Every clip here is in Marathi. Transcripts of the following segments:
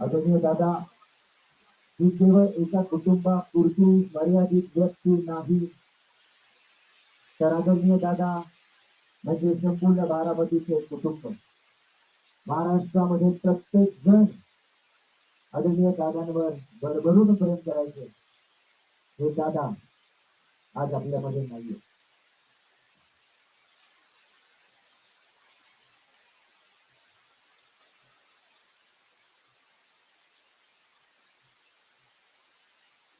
आदरणीय दादा ही केवळ एका कुटुंबापुरती मर्यादित व्यक्ती नाही. तर आदरणीय दादा म्हणजे संपूर्ण बारामतीचे कुटुंब महाराष्ट्रामध्ये प्रत्येक जण आदरणीय दादांवर भरभरून प्रेम करायचे. हे दादा आज आपल्यामध्ये नाहीये.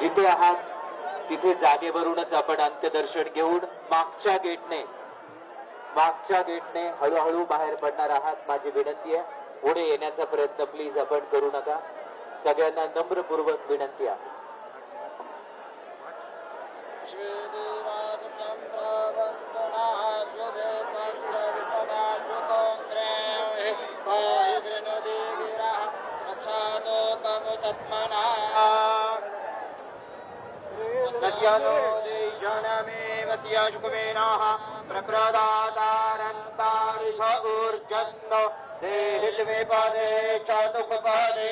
जिथे आहात तिथे जागेवरूनच आपण अंत्यदर्शन घेऊन मागच्या गेटने मागच्या गेटने हळूहळू बाहेर पडणार आहात माझी विनंती आहे. पुढे येण्याचा प्रयत्न प्लीज आपण करू नका. सगळ्यांना नम्रपूर्वक विनंती आहे. प्रप्रदातारन्तारिष ऊर्जन्त देहित्वे पदे चतुपदे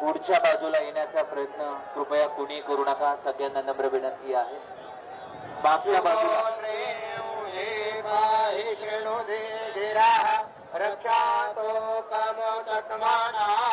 पुढच्या बाजूला येण्याचा प्रयत्न कृपया कुणी करू नका सगळ्यांना नम्र विनंती आहे. मागच्या बाजूला रक्षातो कम तत्माना